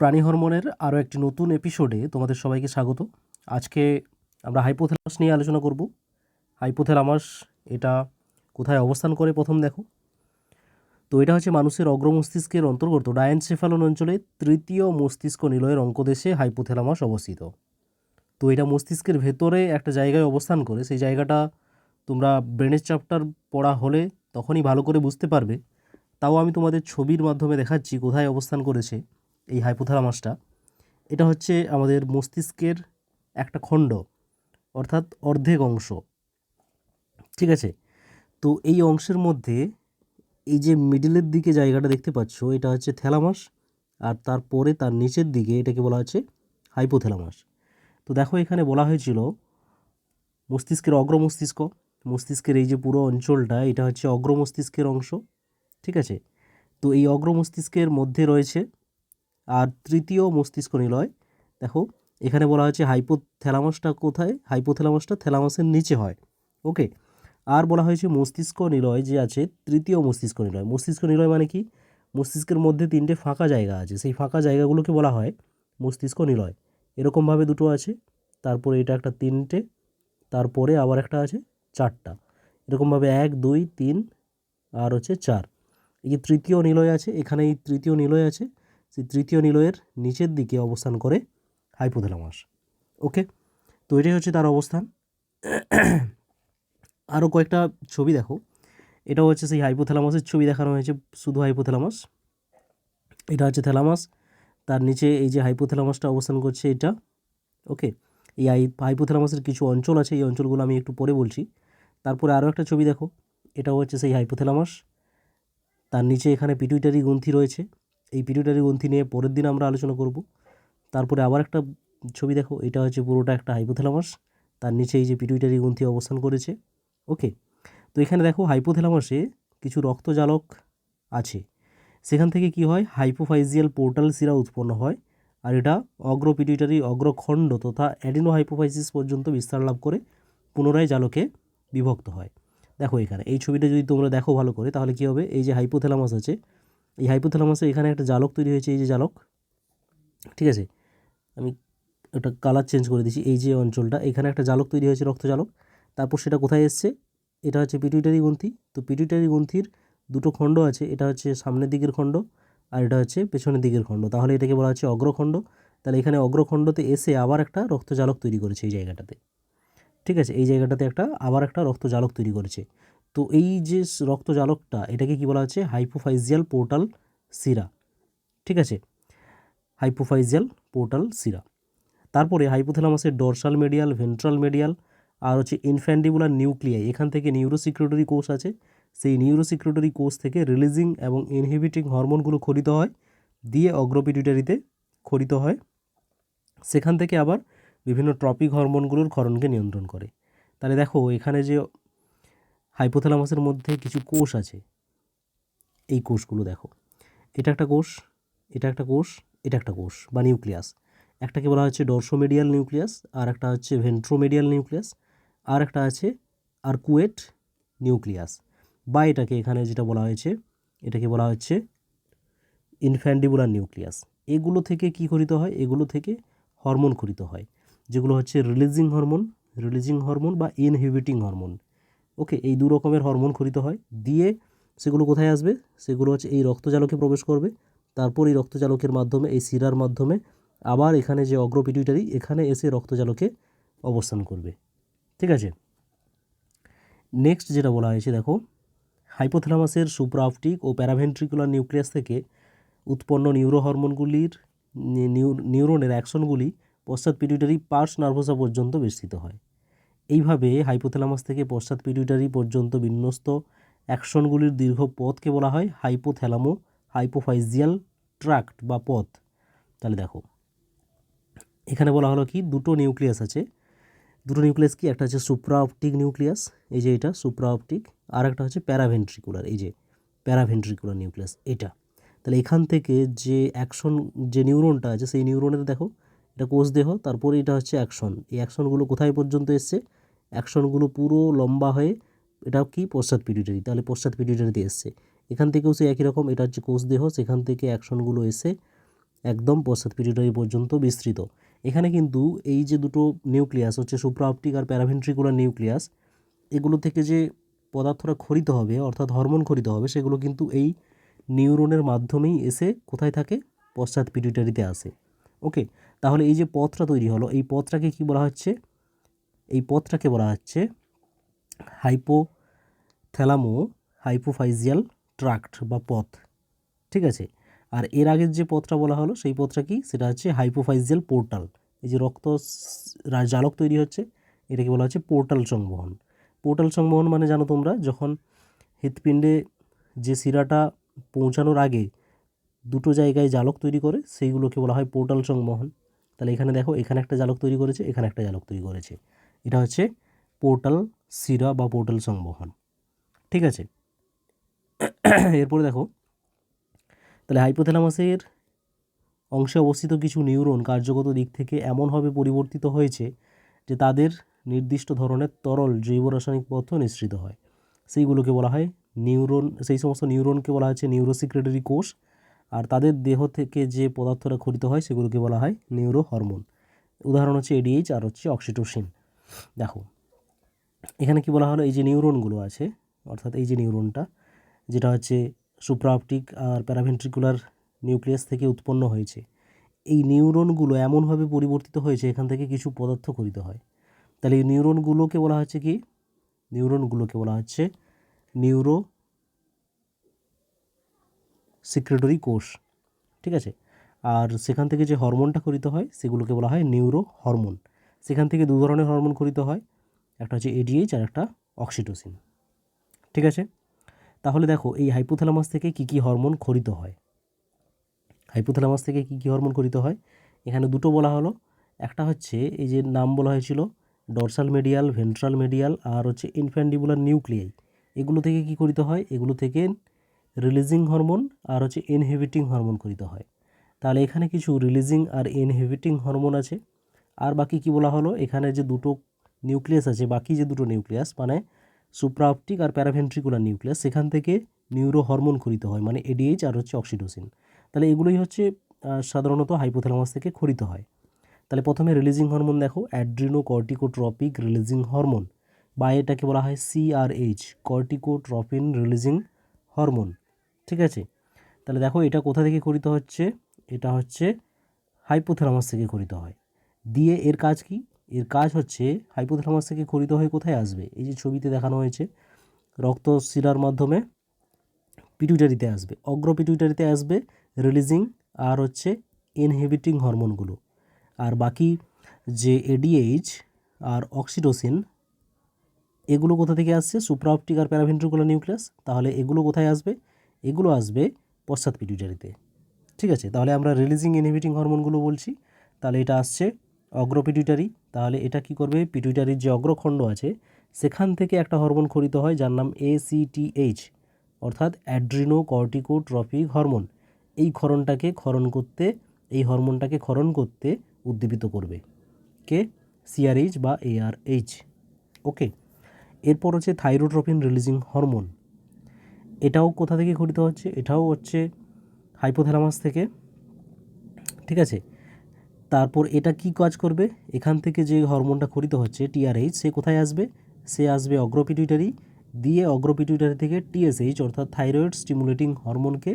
প্রাণী হরমোনের আরও একটি নতুন এপিসোডে তোমাদের সবাইকে স্বাগত। আজকে আমরা হাইপোথ্যালামাস নিয়ে আলোচনা করব। হাইপোথ্যালামাস এটা কোথায় অবস্থান করে প্রথম দেখো। তো এটা হচ্ছে মানুষের অগ্র মস্তিষ্কের অন্তর্গত ডায়েনসেফালন অঞ্চলে তৃতীয় মস্তিষ্ক নিলয়ের অঙ্কদেশে হাইপোথ্যালামাস অবস্থিত। তো এটা মস্তিষ্কের ভেতরে একটা জায়গায় অবস্থান করে। সেই জায়গাটা তোমরা ব্রেনের চ্যাপ্টার পড়া হলে তখনই ভালো করে বুঝতে পারবে। তাও আমি তোমাদের ছবির মাধ্যমে দেখাচ্ছি কোথায় অবস্থান করেছে। এই হাইপোথ্যালামাসটা এটা হচ্ছে আমাদের মস্তিষ্কের একটা খণ্ড, অর্থাৎ অর্ধেক অংশ। ঠিক আছে? তো এই অংশের মধ্যে এই যে মিডিলের দিকে জায়গাটা দেখতে পাচ্ছ, এটা হচ্ছে থ্যালামাস আর তারপরে তার নিচের দিকে এটাকে বলা হচ্ছে হাইপোথ্যালামাস তো দেখো এখানে বলা হয়েছিল মস্তিষ্কের অগ্র মস্তিষ্ক, মস্তিষ্কের এই যে পুরো অঞ্চলটা, এটা হচ্ছে অগ্র মস্তিষ্কের অংশ। ঠিক আছে? তো এই অগ্র মস্তিষ্কের মধ্যে রয়েছে আর তৃতীয় মস্তিষ্ক নিলয়। দেখো, এখানে বলা হয়েছে হাইপোথ্যালামাসটা কোথায়? হাইপোথ্যালামাসটা থ্যালামাসের নিচে হয়। ওকে আর বলা হয়েছে মস্তিষ্ক নিলয় যে আছে, তৃতীয় মস্তিষ্ক নিলয়। মস্তিষ্ক নিলয় মানে কি? মস্তিষ্কের মধ্যে তিনটে ফাঁকা জায়গা আছে। সেই ফাঁকা জায়গাগুলোকে বলা হয় মস্তিষ্ক নিলয়। এরকমভাবে দুটো আছে। তারপরে এটা একটা তিনটে, তারপরে আবার একটা আছে চারটা। এরকমভাবে এক, দুই, তিন, আর হচ্ছে চার। এই যে তৃতীয় নিলয় আছে, এখানে এই তৃতীয় নিলয় আছে। সেই তৃতীয় নিলয়ের নিচের দিকে অবস্থান করে হাইপোথ্যালামাস। ওকে? তো এটাই হচ্ছে তার অবস্থান। আরও কয়েকটা ছবি দেখো। এটা হচ্ছে সেই হাইপোথ্যালামাসের ছবি দেখানো হয়েছে, শুধু হাইপোথ্যালামাস। এটা হচ্ছে থ্যালামাস। তার নিচে এই যে হাইপোথ্যালামাসটা অবস্থান করছে এটা, ওকে? এই হাই, হাইপোথ্যালামাসের কিছু অঞ্চল আছে, এই অঞ্চলগুলো আমি একটু পরে বলছি। তারপরে আরও একটা ছবি দেখো। এটা হচ্ছে সেই হাইপোথ্যালামাস। তার নিচে এখানে পিটুইটারি গ্রন্থি রয়েছে। এই পিটুইটারি গ্রন্থি নিয়ে পরের দিন আমরা আলোচনা করব, তারপরে আবার একটা ছবি দেখো, এটা হচ্ছে পুরোটা একটা হাইপোথ্যালামাস তার নিচে এই যে পিটুইটারি গ্রন্থি অবস্থান করেছে ওকে তো এখানে দেখো হাইপোথ্যালামাসে কিছু রক্তজালক আছে, সেখান থেকে কি হয়? হাইপোফাইজিয়াল পোর্টাল সিরা উৎপন্ন হয়, আর এটা অগ্র পিটুইটারি অগ্রখণ্ড তথা অ্যাডিনো হাইপোফাইসিস পর্যন্ত বিস্তার লাভ করে, পুনরায় জালকে বিভক্ত হয়। দেখো এখানে, এই ছবিটা যদি তোমরা দেখো ভালো করে, তাহলে কী হবে? এই যে হাইপোথ্যালামাস আছে এই হাইপোথ্যালামাসে এখানে একটা জালক তৈরি হয়েছে, এই যে জালক ঠিক আছে? আমি ওটা কালার চেঞ্জ করে দিচ্ছি এই যে অঞ্চলটা, এখানে একটা জালক তৈরি হয়েছে রক্তজালক তারপর সেটা কোথায় এসছে? এটা হচ্ছে পিটুইটারি গ্রন্থি। তো পিটুইটারি গ্রন্থির দুটো খণ্ড আছে, এটা হচ্ছে সামনের দিকের খণ্ড আর এটা হচ্ছে পেছনের দিকের খণ্ড। তাহলে এটাকে বলা হচ্ছে অগ্রখণ্ড। তাহলে এখানে অগ্রখণ্ডতে এসে আবার একটা রক্তজালক তৈরি করেছে এই জায়গাটাতে, ঠিক আছে? এই জায়গাটাতে একটা আবার একটা রক্তজালক তৈরি করেছে। তো এই যে রক্তজালকটা, এটাকে কি বলা হচ্ছে? হাইপোফাইজিয়াল পোর্টাল সিরা। ঠিক আছে? হাইপোফাইজিয়াল পোর্টাল সিরা। তারপরে হাইপোথ্যালামাসের ডরসাল মেডিয়াল, ভেন্ট্রাল মেডিয়াল, আর হচ্ছে ইনফ্যান্ডিবুলার নিউক্লিয়াই। এখান থেকে নিউরোসিক্রেটরি কোষ আছে। সেই নিউরোসিক্রেটরি কোষ থেকে রিলিজিং এবং ইনহিবিটিং হরমোনগুলো খরিত হয়, দিয়ে অগ্রপিটুইটারিতে খরিত হয়। সেখান থেকে আবার বিভিন্ন ট্রপিক হরমোনগুলোর ক্ষরণকে নিয়ন্ত্রণ করে। তাহলে দেখো, এখানে যে হাইপোথ্যালামাসের মধ্যে কিছু কোষ আছে। এই কোষগুলো দেখো। এটা একটা কোষ, এটা একটা কোষ, এটা একটা কোষ বা নিউক্লিয়াস। একটাকে বলা হচ্ছে ডরসোমেডিয়াল নিউক্লিয়াস, আর একটা হচ্ছে ভেন্ট্রোমেডিয়াল নিউক্লিয়াস, আর একটা আছে আর্কুয়েট নিউক্লিয়াস। বা এটাকে এখানে যেটা বলা হয়েছে, এটাকে বলা হচ্ছে ইনফ্যান্ডিবুলার নিউক্লিয়াস। এগুলো থেকে কি খরিত হয়? এগুলো থেকে হরমোন খরিত হয়, যেগুলো হচ্ছে রিলিজিং হরমোন রিলিজিং হরমোন বা ইনহিবিটিং হরমোন। ওকে, এই দু রকমের হরমোন খরিত হয়। দিয়ে সেগুলো কোথায় আসবে? সেগুলো হচ্ছে এই রক্তজালকে প্রবেশ করবে। তারপর এই রক্তজালকের মাধ্যমে, এই শিরার মাধ্যমে আবার এখানে যে অগ্রপিটুইটারি এখানে এসে রক্তজালকে অবস্থান করবে। ঠিক আছে? নেক্সট যেটা বলা হয়েছে, দেখো হাইপোথ্যালামাসের সুপ্রাপটিক ও প্যারাভেন্ট্রিকুলার নিউক্লিয়াস থেকে উৎপন্ন নিউরো হরমোনগুলির নিউরনের অ্যাকশনগুলি পশ্চাৎ পিটুইটারি পার্স নার্ভোসা পর্যন্ত বিস্তৃত হয়। এইভাবে হাইপোথ্যালামাস থেকে পশ্চাৎ পিটুইটারি পর্যন্ত বিন্যস্ত অ্যাকশনগুলির দীর্ঘ পথকে বলা হয় হাইপোথ্যালামো হাইপোফাইজিয়াল ট্র্যাক্ট বা পথ। তাহলে দেখো, এখানে বলা হলো কি, দুটো নিউক্লিয়াস আছে। দুটো নিউক্লিয়াস কি? একটা হচ্ছে সুপ্রা অপটিক নিউক্লিয়াস, এই যে এটা সুপ্রা অপটিক আর একটা হচ্ছে প্যারাভেন্ট্রিকুলার, এই যে প্যারাভেন্ট্রিকুলার নিউক্লিয়াস, এটা। তাহলে এখান থেকে যে অ্যাকশন, যে নিউরনটা আছে, সেই নিউরনের দেখো, এটা কোষ দেহ, তারপরে এটা হচ্ছে অ্যাকশন। এই অ্যাকশনগুলো কোথায় পর্যন্ত এসছে? অ্যাকশনগুলো পুরো লম্বা হয়ে এটা কি পশ্চাৎ পিটুইটারি তাহলে পশ্চাৎ পিটুইটারিতে এসছে। এখান থেকেও সে একই রকম, এটা হচ্ছে কোষ দেহ, সেখান থেকে অ্যাকশনগুলো এসে একদম পশ্চাৎ পিটুইটারি পর্যন্ত বিস্তৃত। এখানে কিন্তু এই যে দুটো নিউক্লিয়াস, হচ্ছে সুপ্রাঅপটিক আর প্যারাভেন্ট্রিকুলার নিউক্লিয়াস, এগুলো থেকে যে পদার্থটা খরিত হবে, অর্থাৎ হরমোন খরিত হবে, সেগুলো কিন্তু এই নিউরনের মাধ্যমেই এসে কোথায় থাকে? পশ্চাৎ পিটুইটারিতে আসে। ওকে, তাহলে এই যে পথটা তৈরি হলো, এই পথটাকে কি বলা হচ্ছে? এই পথটাকে বলা হচ্ছে হাইপো থ্যালামো হাইপোফাইজিয়াল ট্রাক্ট বা পথ। ঠিক আছে? আর এর আগের যে পথটা বলা হলো, সেই পথটা কি? সেটা হচ্ছে হাইপোফাইজিয়াল পোর্টাল এই যে রক্ত জালক তৈরি হচ্ছে, এটাকে বলা হচ্ছে পোর্টাল সংবহন। পোর্টাল সংবহন মানে জানো তোমরা, যখন হৃৎপিণ্ডে যে শিরাটা পৌঁছানোর আগে দুটো জায়গায় জালক তৈরি করে, সেইগুলোকে বলা হয় পোর্টাল সংবহন। তাহলে এখানে দেখো, এখানে একটা জালক তৈরি করেছে, এখানে একটা জালক তৈরি করেছে। এটা হচ্ছে পোর্টাল শিরা বা পোর্টাল সংবহন ঠিক আছে? এরপরে দেখো, তাহলে হাইপোথ্যালামাসের অংশে অবস্থিত কিছু নিউরন কার্যগত দিক থেকে এমনভাবে পরিবর্তিত হয়েছে যে তাদের নির্দিষ্ট ধরনের তরল জৈব রাসায়নিক পদার্থ নিঃসৃত হয়। সেইগুলোকে বলা হয় নিউরন সেই সমস্ত নিউরনকে বলা হচ্ছে নিউরোসিক্রেটারি কোষ, আর তাদের দেহ থেকে যে পদার্থটা খরিত হয় সেগুলোকে বলা হয় নিউরো হরমোন উদাহরণ হচ্ছে এডিএইচ আর হচ্ছে অক্সিটোসিন দেখো, এখানে কি বলা হলো? এই যে নিউরনগুলো আছে, অর্থাৎ এই যে নিউরনটা যেটা হচ্ছে সুপ্রাপটিক আর প্যারাভেন্ট্রিকুলার নিউক্লিয়াস থেকে উৎপন্ন হয়েছে, এই নিউরনগুলো এমনভাবে পরিবর্তিত হয়েছে, এখান থেকে কিছু পদার্থ খরিত হয়। তাহলে এই নিউরনগুলোকে বলা হচ্ছে কি? নিউরনগুলোকে বলা হচ্ছে নিউরো সিক্রেটরি কোষ, ঠিক আছে? আর সেখান থেকে যে হরমোনটা করিতে হয়, সেগুলোকে বলা হয় নিউরো হরমোন সেখান থেকে দু ধরনের হরমোন খরিত হয়। একটা হচ্ছে এডিএইচ আর একটা অক্সিটোসিন ঠিক আছে? তাহলে দেখো, এই হাইপোথ্যালামাস থেকে কি কি হরমোন খরিত হয়? হাইপোথ্যালামাস থেকে কি কি হরমোন খরিত হয়? এখানে দুটো বলা হলো। একটা হচ্ছে এই যে নাম বলা হয়েছিল ডরসাল মেডিয়াল ভেন্ট্রাল মেডিয়াল আর হচ্ছে ইনফ্যান্ডিবুলার নিউক্লিয়াই এগুলো থেকে কি করিত হয়? এগুলো থেকে রিলিজিং হরমোন আর হচ্ছে ইনহিবিটিং হরমোন করিতে হয়। তাহলে এখানে কিছু রিলিজিং আর ইনহিবিটিং হরমোন আছে। আর বাকি কি বলা হলো? এখানে যে দুটো নিউক্লিয়াস আছে, বাকি যে দুটো নিউক্লিয়াস মানে সুপ্রাঅপটিক আর প্যারাভেন্ট্রিকুলার নিউক্লিয়াস সেখান থেকে নিউরো হরমোন খরিত হয় মানে এডিএইচ আর হচ্ছে অক্সিটোসিন তাহলে এগুলোই হচ্ছে সাধারণত হাইপোথ্যালামাস থেকে খরিত হয়। তাহলে প্রথমে রিলিজিং হরমোন দেখো অ্যাড্রিনো কর্টিকোট্রপিক রিলিজিং হরমোন বা এটাকে বলা হয় সিআরএইচ কর্টিকোট্রপিন রিলিজিং হরমোন ঠিক আছে? তাহলে দেখো এটা কোথা থেকে খরিত হচ্ছে? এটা হচ্ছে হাইপোথ্যালামাস থেকে খরিত হয়। দিয়ে এর কাজ কি? এর কাজ হচ্ছে হাইপোথ্যালামাস থেকে খরিত হয়ে কোথায় আসবে? এই যে ছবিতে দেখানো হয়েছে, রক্ত শিরার মাধ্যমে পিটুইটারিতে আসবে। অগ্র পিটুইটারিতে আসবে রিলিজিং আর হচ্ছে ইনহিবিটিং হরমোনগুলো আর বাকি যে এডিএইচ আর অক্সিটোসিন এগুলো কোথা থেকে আসছে? সুপ্রাঅপটিক আর প্যারাভেন্ট্রিকুলার নিউক্লিয়াস তাহলে এগুলো কোথায় আসবে? এগুলো আসবে পশ্চাৎ পিটুইটারিতে ঠিক আছে? তাহলে আমরা রিলিজিং ইনহিবিটিং হরমোনগুলো বলছি। তাহলে এটা আসছে অগ্র পিটুইটারি তাহলে এটা কি করবে? পিটুইটারির যে অগ্রখণ্ড আছে, সেখান থেকে একটা হরমোন খরিত হয় যার নাম এসিটিএইচ অর্থাৎ অ্যাড্রিনো কর্টিকোট্রপিক হরমোন। এই ক্ষরণটাকে ক্ষরণ করতে, এই হরমোনটাকে ক্ষরণ করতে উদ্দীপিত করবে। কে? সিআরএইচ বা এআরএইচ ওকে, এরপর হচ্ছে থাইরোট্রপিন রিলিজিং হরমোন। এটাও কোথা থেকে খরিত হচ্ছে? এটাও হচ্ছে হাইপোথ্যালামাস থেকে। ঠিক আছে তারপর এটা কি কাজ করবে? এখান থেকে যে হরমোনটা খরিত হচ্ছে টিআরএইচ সে কোথায় আসবে? সে আসবে অগ্রপিটুইটারি। দিয়ে অগ্রপিটুইটারি থেকে টিএসএইচ অর্থাৎ থাইরয়েড স্টিমুলেটিং হরমোনকে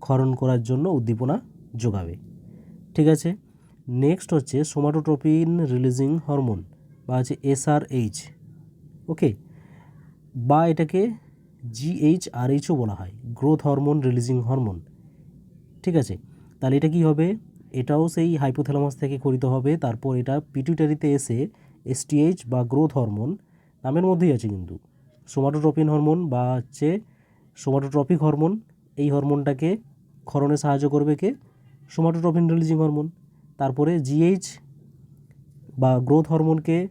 ক্ষরণ করার জন্য উদ্দীপনা যোগাবে। ঠিক আছে? নেক্সট হচ্ছে সোমাটোট্রপিন রিলিজিং হরমোন বা হচ্ছে এসআরএইচ ওকে বা এটাকে জিএইচআরএইচও বলা হয় গ্রোথ হরমোন রিলিজিং হরমোন ঠিক আছে? তাহলে এটা কি হবে? এটাও সেই হাইপোথ্যালামাস থেকে খরিত হবে। তারপর এটা পিটুইটারিতে এসে এসটিএইচ বা গ্রোথ হরমোন নামের মধ্যেই আছে কিন্তু। সোমাটোট্রপিন হরমোন বা হচ্ছে সোমাটোট্রপিক হরমোন এই হরমোনটাকে ক্ষরণে সাহায্য করবে কে? সোমাটোট্রপিন রিলিজিং হরমোন তারপরে জিএইচ বা গ্রোথ হরমোনকে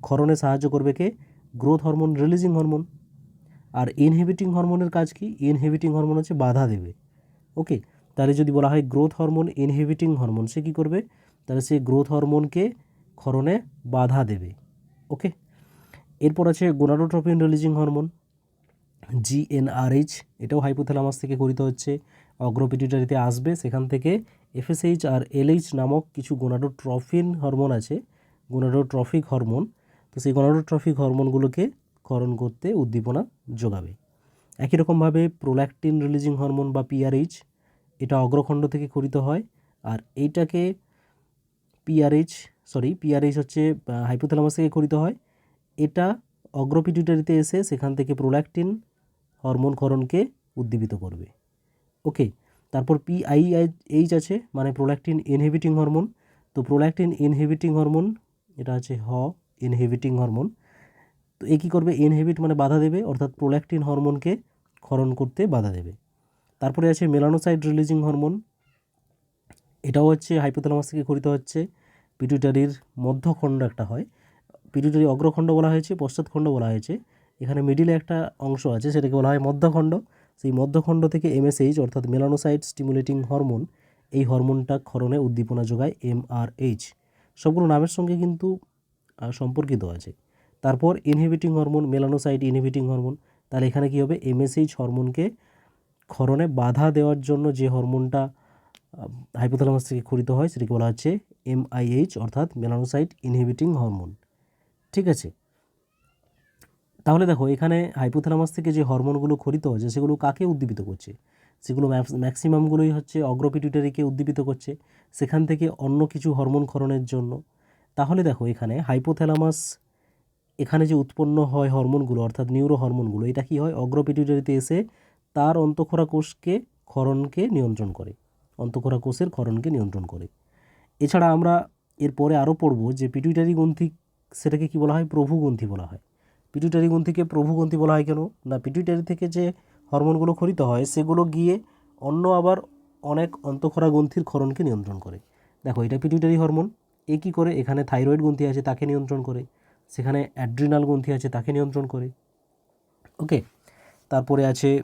ক্ষরণে সাহায্য করবে কে? গ্রোথ হরমোন রিলিজিং হরমোন আর ইনহিবিটিং হরমোনের কাজ কি? ইনহিবিটিং হরমোন হচ্ছে বাধা দেবে। ওকে তাহলে যদি বলা হয় গ্রোথ হরমোন ইনহিবিটিং হরমোন সে কী করবে? তাহলে সে গ্রোথ হরমোনকে ক্ষরণে বাধা দেবে। ওকে এরপর আছে গোনাডোট্রপিন রিলিজিং হরমোন জিএনআরএইচ এটাও হাইপোথ্যালামাস থেকে গঠিত হচ্ছে। অগ্রপিটুইটারিতে আসবে, সেখান থেকে এফএসএইচ আর এলএইচ নামক কিছু গোনাডোট্রফিন হরমোন আছে গোনাডোট্রফিক হরমোন তো সেই গোনাডোট্রফিক হরমোনগুলোকে ক্ষরণ করতে উদ্দীপনা যোগাবে। একই রকমভাবে প্রোল্যাকটিন রিলিজিং হরমোন বা পিআরএইচ এটা অগ্রখণ্ড থেকে ক্ষরিত হয়। আর এইটাকে পিআরএইচ সরি পিআরএইচ হচ্ছে হাইপোথ্যালামাস থেকে ক্ষরিত হয়। এটা অগ্রপিটুটারিতে এসে সেখান থেকে প্রোল্যাকটিন হরমোন ক্ষরণকে উদ্দীপিত করবে। ওকে, তারপর পিআই এইচ আছে মানে প্রোল্যাকটিন ইনহিবিটিং হরমোন তো প্রোল্যাকটিন ইনহিবিটিং হরমোন এটা আছে হ ইনহিবিটিং হরমোন তো এ কী করবে? ইনহিবিট মানে বাধা দেবে, অর্থাৎ প্রোল্যাকটিন হরমোনকে ক্ষরণ করতে বাধা দেবে। তারপরে আছে মেলানোসাইড রিলিজিং হরমোন। এটাও হচ্ছে হাইপোথ্যালামাস থেকে ক্ষরিত হচ্ছে। পিটুইটারির মধ্যখণ্ড একটা হয়। পিটুইটারি অগ্রখণ্ড বলা হয়েছে, পশ্চাৎখণ্ড বলা হয়েছে। এখানে মিডিলে একটা অংশ আছে, সেটাকে বলা হয় মধ্যখণ্ড। সেই মধ্যখণ্ড থেকে এমএসএইচ, অর্থাৎ মেলানোসাইট স্টিমুলেটিং হরমোন, এই হরমোনটা ক্ষরণে উদ্দীপনা যোগায় এমআরএইচ। সবগুলো নামের সঙ্গে কিন্তু সম্পর্কিত আছে। তারপর inhibiting hormone melanocyte inhibiting hormone তাহলে এখানে কী হবে? এমএসএইচ হরমোনকে ক্ষরণে বাধা দেওয়ার জন্য যে হরমোনটা হাইপোথ্যালামাস থেকে ক্ষরিত হয় সেটাকে বলা হচ্ছে এমআইএইচ অর্থাৎ মেলানোসাইট ইনহিবিটিং হরমোন ঠিক আছে? তাহলে দেখো, এখানে হাইপোথ্যালামাস থেকে যে হরমোনগুলো ক্ষরিত হচ্ছে, সেগুলো কাকে উদ্দীপিত করছে? সেগুলো ম্যাক্সিমামগুলোই হচ্ছে অগ্রপিটুটারিকে উদ্দীপিত করছে সেখান থেকে অন্য কিছু হরমোন ক্ষরণের জন্য। তাহলে দেখো, এখানে হাইপোথ্যালামাস এখানে যে উৎপন্ন হয় হরমোনগুলো, অর্থাৎ নিউরো হরমোনগুলো এটা কি হয়? অগ্রপিটুটারিতে এসে তার অন্তঃক্ষরা কোষকে ক্ষরণকে নিয়ন্ত্রণ করে। অন্তঃক্ষরা কোষের ক্ষরণকে নিয়ন্ত্রণ করে। এছাড়া আমরা এরপরে আরও পড়ব যে পিটুইটারি গ্রন্থি সেটাকে কী বলা হয়? প্রভু গ্রন্থি বলা হয়। পিটুইটারি গ্রন্থিকে প্রভু গ্রন্থি বলা হয় কেন? না, পিটুইটারি থেকে যে হরমোনগুলো ক্ষরিত হয়, সেগুলো গিয়ে অন্য আবার অনেক অন্তঃক্ষরা গ্রন্থির ক্ষরণকে নিয়ন্ত্রণ করে। দেখো, এটা পিটুইটারি হরমোন। এ কী করে? এখানে থাইরয়েড গ্রন্থি আছে, তাকে নিয়ন্ত্রণ করে। সেখানে অ্যাড্রিনাল গ্রন্থি আছে, তাকে নিয়ন্ত্রণ করে। ওকে? তারপরে আছে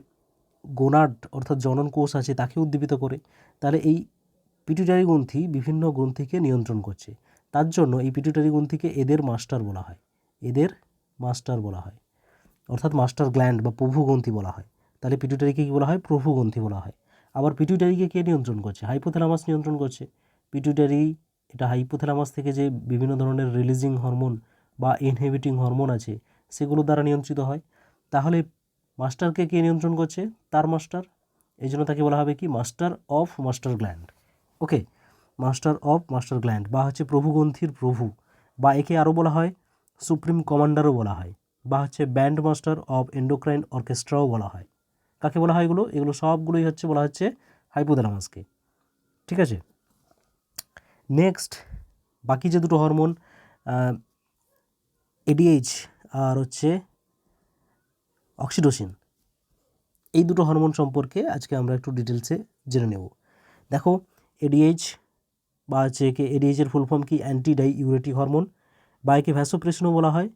গোনাড অর্থাৎ জনন কোষ আছে তাকে উদ্দীপিত করে, তাহলে এই পিটুইটারি গ্রন্থি বিভিন্ন গ্রন্থিকে নিয়ন্ত্রণ করছে। তার জন্য এই পিটুইটারি গ্রন্থিকে এদের মাস্টার বলা হয়। এদের মাস্টার বলা হয়। অর্থাৎ মাস্টার গ্ল্যান্ড বা প্রভু গ্রন্থি বলা হয়। তাহলে পিটুইটারিকে কী বলা হয়? প্রভু গ্রন্থি বলা হয়। আবার পিটুইটারিকে কে নিয়ন্ত্রণ করছে? হাইপোথ্যালামাস নিয়ন্ত্রণ করছে। পিটুইটারি এটা হাইপোথ্যালামাস থেকে যে বিভিন্ন ধরনের রিলিজিং হরমোন বা ইনহিবিটিং হরমোন আছে, সেগুলো দ্বারা নিয়ন্ত্রিত হয়। তাহলে মাস্টারকে কে নিয়ন্ত্রণ করছে? তার মাস্টার। এই জন্য তাকে বলা হবে কি? Master of master gland. Okay? Master of master gland বা হচ্ছে প্রভুগ্রন্থির প্রভু বা একে আরও বলা হয়, সুপ্রিম কমান্ডারও বলা হয় বা হচ্ছে ব্যান্ড মাস্টার অফ এন্ডোক্রাইন অর্কেস্ট্রাও বলা হয়। কাকে বলা হয় এগুলো? এগুলো সবগুলোই হচ্ছে বলা হচ্ছে হাইপোথ্যালামাসকে। ঠিক আছে? নেক্সট, বাকি যে দুটো হরমোন এডিএইচ আর হচ্ছে অক্সিটোসিন। এই দুটো হরমোন সম্পর্কে আজকে আমরা একটু ডিটেলসে জেনে নেব। দেখো এডিএইচ বা হচ্ছে একে এডিএইচের ফুল ফর্ম কি অ্যান্টি ডাই ইউরেটিক হরমোন বা একে ভ্যাসোপ্রেশনও বলা হয়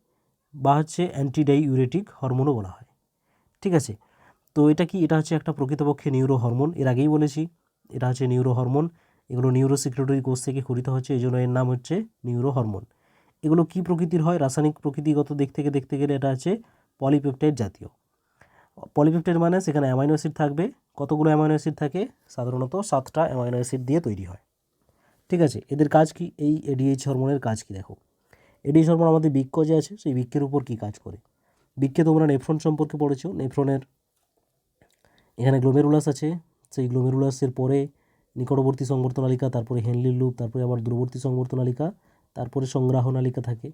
বা হচ্ছে অ্যান্টি ডাই ইউরেটিক হরমোনও বলা হয়। ঠিক আছে? তো এটা কি? এটা হচ্ছে একটা প্রকৃতপক্ষে নিউরো হরমোন এর আগেই বলেছি, এটা হচ্ছে নিউরো হরমোন এগুলো নিউরো সিক্রেটরি কোষ থেকে ক্ষরিত হচ্ছে, এই জন্য এর নাম হচ্ছে নিউরো হরমোন এগুলো কি প্রকৃতির হয়? রাসায়নিক প্রকৃতিগত দিক থেকে দেখতে গেলে এটা আছে পলিপেপটাইড জাতীয়। পলিপেপটাইড মানে সেখানে অ্যামাইনো অ্যাসিড থাকবে। কতগুলো অ্যামাইনো অ্যাসিড থাকে? সাধারণত সাতটা অ্যামাইনো অ্যাসিড দিয়ে তৈরি হয়। ঠিক আছে? এদের কাজ কি? এই এডিএইচ হরমোনের কাজ কি দেখো? এডিএইচ হরমোন আমাদের বৃক্ষ যে আছে, সেই বৃক্ষের উপর কি কাজ করে? বৃক্ষে তোমরা নেফ্রন সম্পর্কে পড়েছো। নেফ্রনের এখানে গ্লোমেরুলাস আছে। সেই গ্লোমেরুলাসের পরে নিকটবর্তী সংবর্ত নালিকা তারপরে হেনলির লুপ তারপরে আবার দূরবর্তী সংবর্ত নালিকা তারপরে সংগ্রাহ নালিকা থাকে।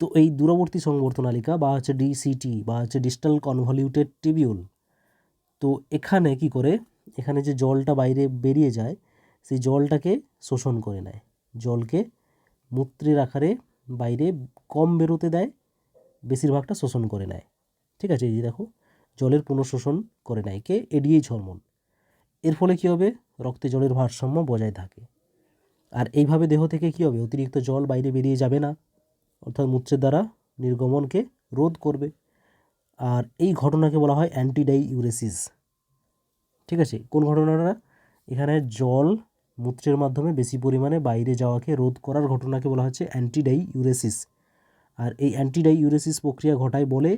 তো এই দূরবর্তী সংবর্ত নালিকা বা হচ্ছে ডিসিটি বা হচ্ছে ডিস্টাল কনভলিউটেড টিবিউল তো এখানে কি করে? এখানে যে জলটা বাইরে বেরিয়ে যায়, সেই জলটাকে শোষণ করে নেয়। জলকে মূত্রের আকারে বাইরে কম বেরোতে দেয়, বেশিরভাগটা শোষণ করে নেয়। ঠিক আছে, এই যে দেখো, জলের পুনঃশোষণ করে নেয়, কে? এডিএইচ হরমোন এর ফলে কী হবে? রক্তে জলের ভারসাম্য বজায় থাকে। আর এইভাবে দেহ থেকে কী হবে? অতিরিক্ত জল বাইরে বেরিয়ে যাবে না। অর্থাৎ মূত্রের দ্বারা নির্গমনকে রোধ করবে। আর এই ঘটনাকে বলা হয় অ্যান্টিডাই ইউরেসিস ঠিক আছে? কোন ঘটনাটা? এখানে জল মূত্রের মাধ্যমে বেশি পরিমাণে বাইরে যাওয়াকে রোধ করার ঘটনাকে বলা হচ্ছে অ্যান্টিডাই ইউরেসিস আর এই অ্যান্টিডাই ইউরেসিস প্রক্রিয়া ঘটায় বলে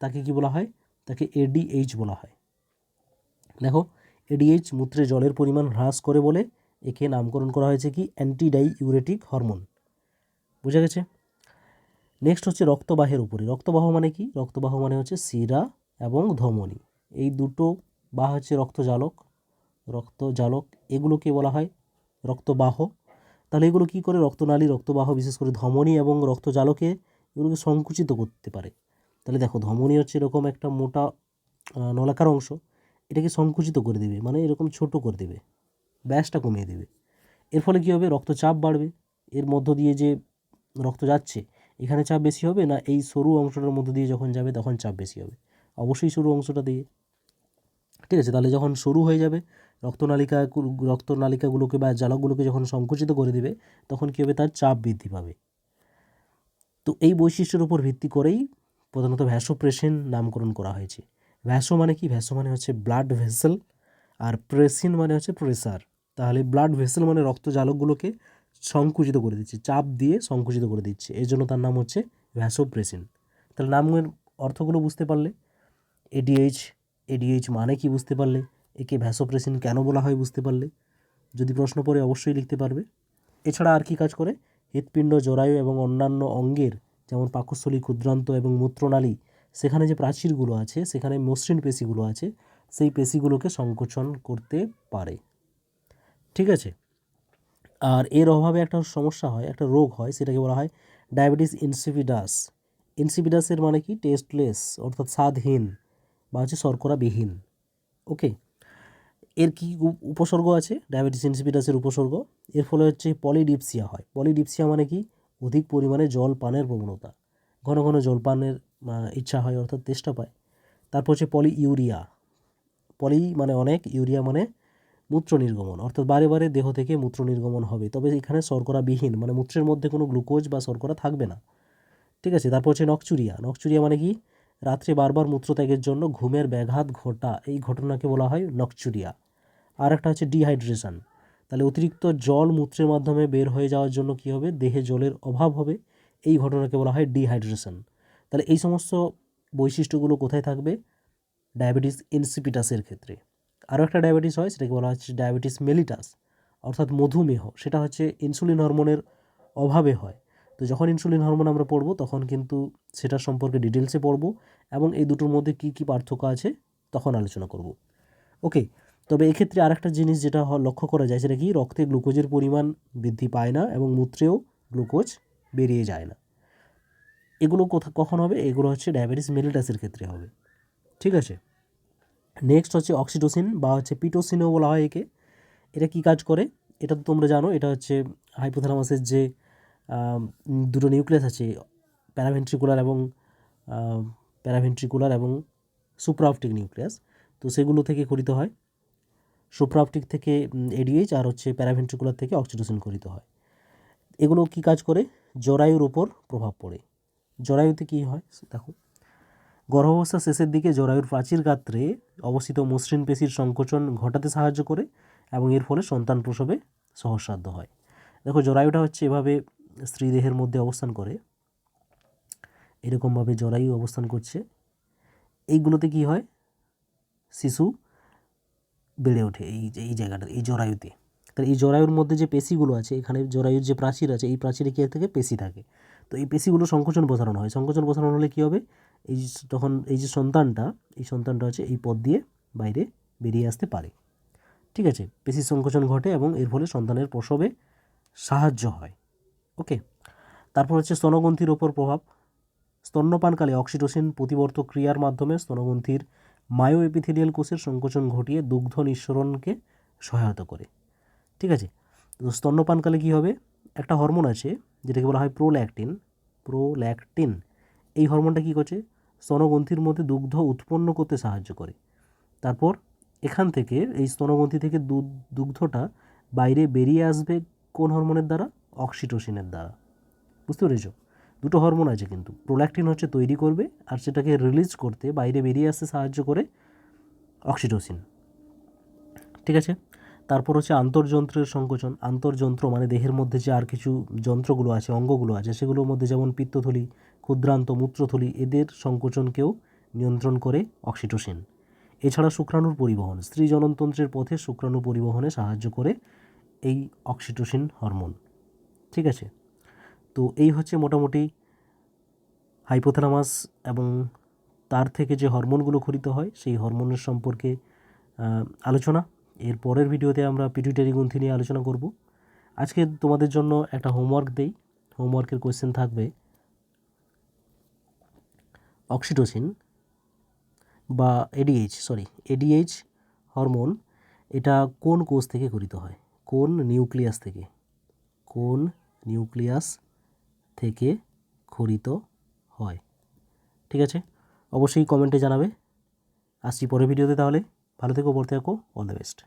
তাকে কি বলা হয়? তাকে এডিএইচ বলা হয়। দেখো এডিএইচ মূত্রে জলের পরিমাণ হ্রাস করে বলে একে নামকরণ করা হয়েছে কি? Antidiuretic hormone. বুঝা গেছে? নেক্সট হচ্ছে রক্তবাহের উপরে। রক্তবাহ মানে কি? রক্তবাহ মানে হচ্ছে শিরা এবং ধমনী। এই দুটো বা হচ্ছে রক্তজালক। রক্তজালক এগুলোকে বলা হয় রক্তবাহ। তাহলে এগুলো কী করে? রক্তনালী, রক্তবাহ, বিশেষ করে ধমনী এবং রক্তজালকে এগুলোকে সংকুচিত করতে পারে। তাহলে দেখো, ধমনী হচ্ছে এরকম একটা মোটা নলাকার অংশ। এটাকে সংকুচিত করে দেবে মানে এরকম ছোট করে দেবে। ব্যাসটা কমিয়ে দেবে। এর ফলে কী হবে? রক্তচাপ বাড়বে। এর মধ্য দিয়ে যে রক্ত যাচ্ছে এখানে চাপ বেশি হবে না এই সরু অংশটার মধ্যে দিয়ে যখন যাবে তখন চাপ বেশি হবে? অবশ্যই সরু অংশটা দিয়ে। ঠিক আছে, তাহলে যখন সরু হয়ে যাবে, রক্তনালিকা রক্তনালিকাগুলোকে বা জালকগুলোকে যখন সংকুচিত করে দেবে, তখন কী হবে? তার চাপ বৃদ্ধি পাবে। তো এই বৈশিষ্ট্যের উপর ভিত্তি করেই প্রধানত ভ্যাসোপ্রেশন নামকরণ করা হয়েছে। ভ্যাসো মানে কি? ভ্যাসো মানে হচ্ছে ব্লাড ভেসেল আর প্রেসিন মানে হচ্ছে প্রেসার। তাহলে ব্লাড ভেসেল মানে রক্তজালকগুলোকে সংকুচিত করে দিচ্ছে, চাপ দিয়ে সংকুচিত করে দিচ্ছে। এই জন্য তার নাম হচ্ছে ভ্যাসোপ্রেসিন তাহলে নামের অর্থগুলো বুঝতে পারলে? এডিএইচ এডিএইচ মানে কি বুঝতে পারলে? একে ভ্যাসোপ্রেসিন কেন বলা হয় বুঝতে পারলে? যদি প্রশ্ন পড়ে অবশ্যই লিখতে পারবে। এছাড়া আর কি কাজ করে? হৃৎপিণ্ড, জরায়ু এবং অন্যান্য অঙ্গের যেমন পাকস্থলী, ক্ষুদ্রান্ত এবং মূত্রনালী, সেখানে যে প্রাচীরগুলো আছে, সেখানে মসৃণ পেশিগুলো আছে, সেই পেশিগুলোকে সংকোচন করতে পারে। ঠিক আছে? আর এর অভাবে একটা সমস্যা হয়, একটা রোগ হয়, সেটাকে বলা হয় ডায়াবেটিস ইনসিপিডাস। ইনসিপিডাসের মানে কি? টেস্টলেস, অর্থাৎ স্বাদহীন বা হচ্ছে শর্করাবিহীন। ওকে? এর কি উপ- উপসর্গ আছে? ডায়াবেটিস ইনসিপিডাসের উপসর্গ। এর ফলে হচ্ছে পলিডিপসিয়া হয়। পলিডিপসিয়া মানে কি? অধিক পরিমাণে জল পানের প্রবণতা। ঘন ঘন জল পানের ইচ্ছা হয়, অর্থাৎ তেষ্টা পায়। তারপর হচ্ছে পলি ইউরিয়া পলি মানে অনেক, ইউরিয়া মানে মূত্র নির্গমন অর্থাৎ বারে বারে দেহ থেকে মূত্র নির্গমন হবে। তবে এখানে শর্করাবিহীন মানে মূত্রের মধ্যে কোনো গ্লুকোজ বা শর্করা থাকবে না। ঠিক আছে, তারপর হচ্ছে নকচুরিয়া। নকচুরিয়া মানে কি? রাত্রে বারবার মূত্রত্যাগের জন্য ঘুমের ব্যাঘাত ঘটা, এই ঘটনাকে বলা হয় নকচুরিয়া। আর একটা হচ্ছে ডিহাইড্রেশন। তাহলে অতিরিক্ত জল মূত্রের মাধ্যমে বের হয়ে যাওয়ার জন্য কী হবে? দেহে জলের অভাব হবে। এই ঘটনাকে বলা হয় ডিহাইড্রেশন। তাহলে এই সমস্ত বৈশিষ্ট্যগুলো কোথায় থাকবে? ডায়াবেটিস ইনসিপিটাসের ক্ষেত্রে। আরও একটা ডায়াবেটিস হয়, সেটাকে বলা হচ্ছে ডায়াবেটিস মেলিটাস অর্থাৎ মধুমেহ, সেটা হচ্ছে ইনসুলিন হরমোনের অভাবে হয়। তো যখন ইনসুলিন হরমোন আমরা পড়ব, তখন কিন্তু সেটার সম্পর্কে ডিটেলসে পড়ব এবং এই দুটোর মধ্যে কী কী পার্থক্য আছে তখন আলোচনা করব। ওকে তবে এক্ষেত্রে আরেকটা জিনিস যেটা লক্ষ্য করা যায়, সেটা কি? রক্তে গ্লুকোজের পরিমাণ বৃদ্ধি পায় না এবং মূত্রেও গ্লুকোজ বেরিয়ে যায় না। এগুলো কোথা, কখন হবে? এগুলো হচ্ছে ডায়াবেটিস মেলিটাসের ক্ষেত্রে হবে। ঠিক আছে? নেক্সট হচ্ছে অক্সিটোসিন বা হচ্ছে পিটোসিনও বলা হয় একে। এটা কি কাজ করে? এটা তো তোমরা জানো, এটা হচ্ছে হাইপোথ্যালামাসের যে দুটো নিউক্লিয়াস আছে প্যারাভেন্ট্রিকুলার এবং প্যারাভেন্ট্রিকুলার এবং সুপ্রাপটিক নিউক্লিয়াস তো সেগুলো থেকে খরিত হয়। সুপ্রাপটিক থেকে এডিএইচ আর হচ্ছে প্যারাভেন্ট্রিকুলার থেকে অক্সিটোসিন খরিত হয়। এগুলো কি কাজ করে? জরায়ুর উপর প্রভাব পড়ে। জরায়ুতে কি হয়? দেখো। গর্ভাবস্থার শেষের দিকে জরায়ুর প্রাচীর গাত্রে অবস্থিত মসৃণ পেশির সংকোচন ঘটাতে সাহায্য করে এবং এর ফলে সন্তান প্রসবে সহজসাধ্য হয়। দেখো, জরায়ুটা হচ্ছে এভাবে স্ত্রীদেহের মধ্যে অবস্থান করে। এরকমভাবে জরায়ু অবস্থান করছে। এইগুলোতে কি হয়? শিশু বেড়ে ওঠে এই যে, এই জায়গাটা, এই জরায়ুতে। তাহলে এই জরায়ুর মধ্যে যে পেশিগুলো আছে, এখানে জরায়ুর যে প্রাচীর আছে, এই প্রাচীরে কী থাকে? পেশি থাকে। তো এই পেশিগুলো সংকোচন প্রসারণ হয়। সংকোচন প্রসারণ হলে কী হবে? এই যে তখন এই যে সন্তানটা, এই সন্তানটা হচ্ছে এই পথ দিয়ে বাইরে বেরিয়ে আসতে পারে। ঠিক আছে? পেশি সংকোচন ঘটে এবং এর ফলে সন্তানের প্রসবে সাহায্য হয়। ওকে? তারপর হচ্ছে স্তনগ্রন্থির ওপর প্রভাব। স্তন্যপানকালে অক্সিটোসিন প্রতিবর্তক ক্রিয়ার মাধ্যমে স্তনগ্রন্থির মায়ো এপিথেলিয়াল কোষের সংকোচন ঘটিয়ে দুগ্ধ নিঃসরণকে সহায়তা করে। ঠিক আছে? তো স্তন্যপানকালে কী হবে? একটা হরমোন আছে, যেটাকে বলা হয় প্রোল্যাকটিন। প্রোল্যাকটিন। এই হরমোনটা কী করছে? স্তনগ্রন্থির মধ্যে দুগ্ধ উৎপন্ন করতে সাহায্য করে। তারপর এখান থেকে এই স্তনগ্রন্থি থেকে দুধ, দুগ্ধটা বাইরে বেরিয়ে আসবে কোন হরমোনের দ্বারা? অক্সিটোসিনের দ্বারা। বুঝতে পেরেছ? দুটো হরমোন আছে কিন্তু। প্রোল্যাকটিন হচ্ছে তৈরি করবে আর সেটাকে রিলিজ করতে বাইরে বেরিয়ে আসতে সাহায্য করে অক্সিটোসিন। ঠিক আছে? তারপর হচ্ছে আন্তর্যন্ত্রের সংকোচন। আন্তর্যন্ত্র মানে দেহের মধ্যে যে আর কিছু যন্ত্রগুলো আছে, অঙ্গগুলো আছে, সেগুলোর মধ্যে যেমন পিত্তথলি ক্ষুদ্রান্ত মূত্রথলি এদের সংকোচনকেও নিয়ন্ত্রণ করে অক্সিটোসিন। এছাড়া শুক্রাণুর পরিবহন, স্ত্রী জননতন্ত্রের পথে শুক্রাণু পরিবহনে সাহায্য করে এই অক্সিটোসিন হরমোন। ঠিক আছে? তো এই হচ্ছে মোটামুটি হাইপোথ্যালামাস এবং তার থেকে যে হরমোনগুলো খরিত হয়, সেই হরমোনের সম্পর্কে আলোচনা। এর পরের ভিডিওতে আমরা পিটুইটারি গ্রন্থি নিয়ে আলোচনা করব। আজকে তোমাদের জন্য একটা হোমওয়ার্ক দেই। হোমওয়ার্কের কোয়েশ্চেন থাকবে অক্সিটোসিন বা এডিএইচ সরি এডিএইচ হরমোন এটা কোন কোষ থেকে গঠিত হয়? কোন নিউক্লিয়াস থেকে? কোন নিউক্লিয়াস থেকে খরিত হয়? ঠিক আছে? অবশ্যই কমেন্টে জানাবে। আসছি পরের ভিডিওতে তাহলে। ভালো থেকো, পড়তে থাকো। All the best